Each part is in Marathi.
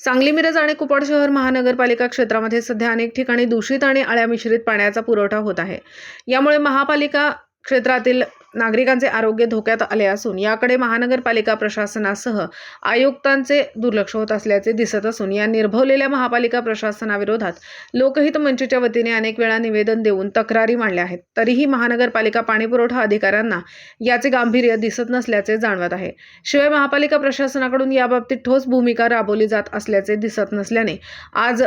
सांगली मिरज आणि कुपवाड शहर महानगरपालिका क्षेत्रामध्ये सध्या अनेक ठिकाणी दूषित आणि अळ्या मिश्रित पाण्याचा पुरवठा होत आहे. यामुळे महापालिका क्षेत्रातील नागरिकांचे आरोग्य धोक्यात आले असून याकडे महानगरपालिका प्रशासनासह आयुक्तांचे दुर्लक्ष होत असल्याचे दिसत असून या निर्भवलेल्या महापालिका प्रशासनाविरोधात लोकहित मंचच्या वतीने अनेक वेळा निवेदन देऊन तक्रारी मांडल्या आहेत. तरीही महानगरपालिका पाणीपुरवठा अधिकाऱ्यांना याचे गांभीर्य दिसत नसल्याचे जाणवत आहे. शिवाय महापालिका प्रशासनाकडून याबाबतीत ठोस भूमिका राबवली जात असल्याचे दिसत नसल्याने आज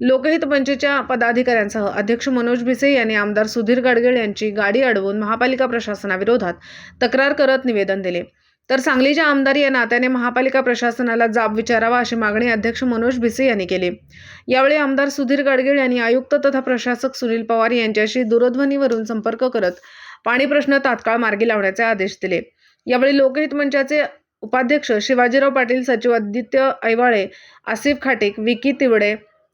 लोकहित मंचच्या पदाधिकाऱ्यांसह अध्यक्ष मनोज भिसे यांनी आमदार सुधीर गाडगीळ यांची गाडी अडवून महापालिका प्रशासनाविरोधात तक्रार करत निवेदन दिले. तर सांगलीच्या आमदार या नात्याने महापालिका प्रशासनाला जाब विचारावा अशी मागणी अध्यक्ष मनोज भिसे यांनी केली. यावेळी आमदार सुधीर गाडगीळ यांनी आयुक्त तथा प्रशासक सुनील पवार यांच्याशी दूरध्वनीवरून संपर्क करत पाणी प्रश्न तात्काळ मार्गी लावण्याचे आदेश दिले. यावेळी लोकहित मंचाचे उपाध्यक्ष शिवाजीराव पाटील सचिव आदित्य ऐवाळे आसिफ खाटिक विकी तिवडे